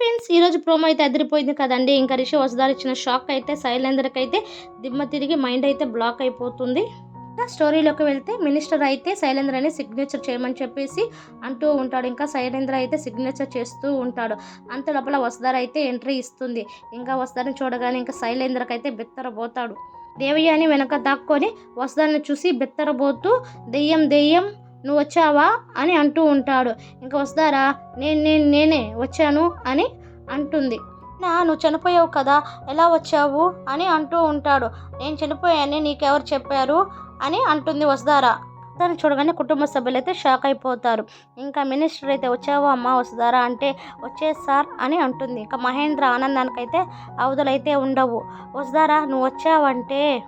Friends ఈరోజు promo అయితే అదిరిపోయింది కదండి. ఇంకా రిషి వసుదారు ఇచ్చిన షాక్ అయితే శైలేంద్రకి అయితే దిమ్మ తిరిగి మైండ్ అయితే బ్లాక్ అయిపోతుంది. స్టోరీలోకి వెళ్తే మినిస్టర్ అయితే శైలేంద్రని సిగ్నేచర్ చేయమని చెప్పేసి అంటూ ఉంటాడు. ఇంకా శైలేంద్ర అయితే సిగ్నేచర్ చేస్తూ ఉంటాడు. అంత లోపల వసుధార అయితే ఎంట్రీ ఇస్తుంది. ఇంకా వసుధారని చూడగానే ఇంకా శైలేంద్రకి అయితే బెత్తరబోతాడు. దేవయ్యని వెనక దాక్కొని వసుధారని చూసి బెత్తరబోతూ దెయ్యం దెయ్యం నువ్వు వచ్చావా అని అంటూ ఉంటాడు. ఇంకా వస్తారా? నేను నేను నేనే వచ్చాను అని అంటుంది. నా నువ్వు చనిపోయావు కదా ఎలా వచ్చావు? అని అంటూ ఉంటాడు. నేను చనిపోయానని నీకెవరు చెప్పారు? అని అంటుంది. వస్తారా? దాన్ని చూడగానే కుటుంబ సభ్యులు అయితే షాక్ అయిపోతారు. ఇంకా మినిస్టర్ అయితే వచ్చావా అమ్మ వస్తారా? అంటే వచ్చే సార్ అని అంటుంది. ఇంకా మహేంద్ర ఆనందానికైతే అవధులైతే ఉండవు. వస్తారా? నువ్వు వచ్చావంటే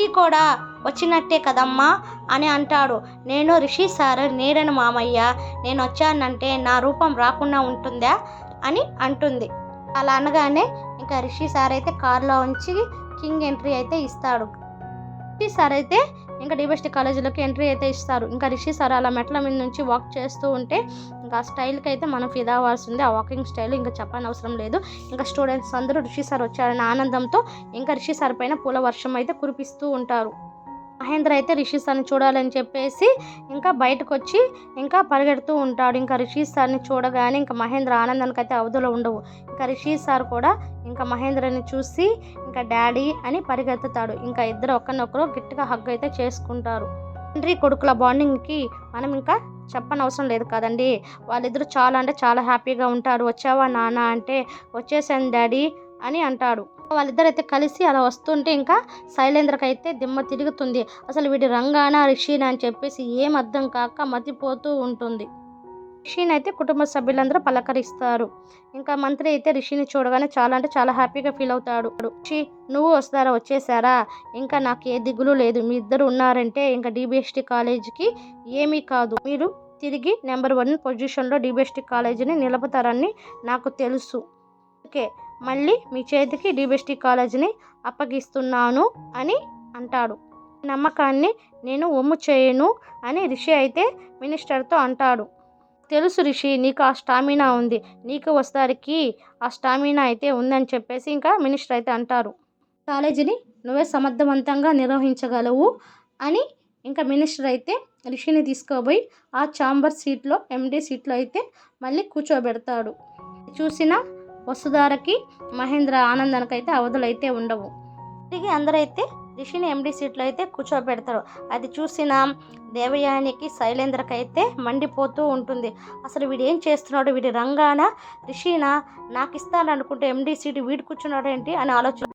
ఈ కూడా వచ్చినట్టే కదమ్మా అని అంటాడు. నేను రిషి సార్ నీడను మామయ్య. నేను వచ్చానంటే నా రూపం రాకుండా ఉంటుందా? అని అంటుంది. అలా అనగానే ఇంకా రిషి సార్ అయితే కారులో ఉంచి కింగ్ ఎంట్రీ అయితే ఇస్తాడు. రిషి సార్ అయితే ఇంకా డిబెస్టీ కాలేజీలోకి ఎంట్రీ అయితే ఇస్తారు. ఇంకా రిషి సార్ అలా మెట్ల మీద నుంచి వాక్ చేస్తూ ఉంటే ఇంకా ఆ స్టైల్కి అయితే మనం ఫిదా అవ్వాల్సిందే. ఆ వాకింగ్ స్టైల్ ఇంకా చెప్పని అవసరం లేదు. ఇంకా స్టూడెంట్స్ అందరూ రిషి సార్ వచ్చారనే ఆనందంతో ఇంకా రిషి సార్ పైన పూల వర్షం అయితే కురిపిస్తూ ఉంటారు. మహేంద్ర అయితే రిషి సార్ని చూడాలని చెప్పేసి ఇంకా బయటకు వచ్చి ఇంకా పరిగెడుతూ ఉంటాడు. ఇంకా రిషి సార్ని చూడగానే ఇంకా మహేంద్ర ఆనందానికి అయితే అవధులు ఉండవు. ఇంకా రిషి సార్ కూడా ఇంకా మహేంద్రని చూసి ఇంకా డాడీ అని పరిగెత్తుతాడు. ఇంకా ఇద్దరు ఒకరినొకరు గట్టిగా హగ్ అయితే చేసుకుంటారు. తండ్రి కొడుకుల బాండింగ్కి మనం ఇంకా చెప్పనవసరం లేదు కదండి. వాళ్ళిద్దరూ చాలా అంటే చాలా హ్యాపీగా ఉంటారు. వచ్చావా నాన్న అంటే వచ్చేసాను డాడీ అని అంటాడు. వాళ్ళిద్దరైతే కలిసి అలా వస్తుంటే ఇంకా శైలేంద్రకి అయితే దిమ్మ తిరుగుతుంది. అసలు వీడి రంగానా రిషినా అని చెప్పేసి ఏం అర్థం కాక మతిపోతూ ఉంటుంది. రిషిని అయితే కుటుంబ సభ్యులందరూ పలకరిస్తారు. ఇంకా మంత్రి అయితే రిషిని చూడగానే చాలా అంటే చాలా హ్యాపీగా ఫీల్ అవుతాడు. రిషి నువ్వు వస్తారా? వచ్చేసారా? ఇంకా నాకు ఏ దిగులు లేదు. మీ ఇద్దరు ఉన్నారంటే ఇంకా డిబిఎస్టీ కాలేజీకి ఏమీ కాదు. మీరు తిరిగి నెంబర్ వన్ పొజిషన్లో డిబిఎస్టీ కాలేజీని నిలుపుతారని నాకు తెలుసు. ఓకే మళ్ళీ మీ చేతికి డిబిఎస్టీ కాలేజీని అప్పగిస్తున్నాను అని అంటాడు. నమ్మకాన్ని నేను ఒమ్ము చేయను అని రిషి అయితే మినిస్టర్తో అంటాడు. తెలుసు రిషి నీకు ఆ స్టామినా ఉంది. నీకు వస్తారికి ఆ స్టామినా అయితే ఉందని చెప్పేసి ఇంకా మినిస్టర్ అయితే అంటారు. కాలేజీని నువ్వే సమర్థవంతంగా నిర్వహించగలవు అని ఇంకా మినిస్టర్ అయితే రిషిని తీసుకోబోయి ఆ చాంబర్ సీట్లో ఎండీ సీట్లో అయితే మళ్ళీ కూర్చోబెడతాడు. చూసిన వసుధారకి మహేంద్ర ఆనందానికి అయితే అవధులైతే ఉండవు. తిరిగి అందరైతే రిషిని ఎండి సీట్లో అయితే కూర్చోబెడతారు. అది చూసిన దేవయానికి శైలేంద్రకి అయితే మండిపోతూ ఉంటుంది. అసలు వీడు ఏం చేస్తున్నాడు? వీడి రంగాన రిషినా నాకు ఇస్తాననుకుంటే ఎండి సీటు వీడు కూర్చున్నాడు ఏంటి అని ఆలోచన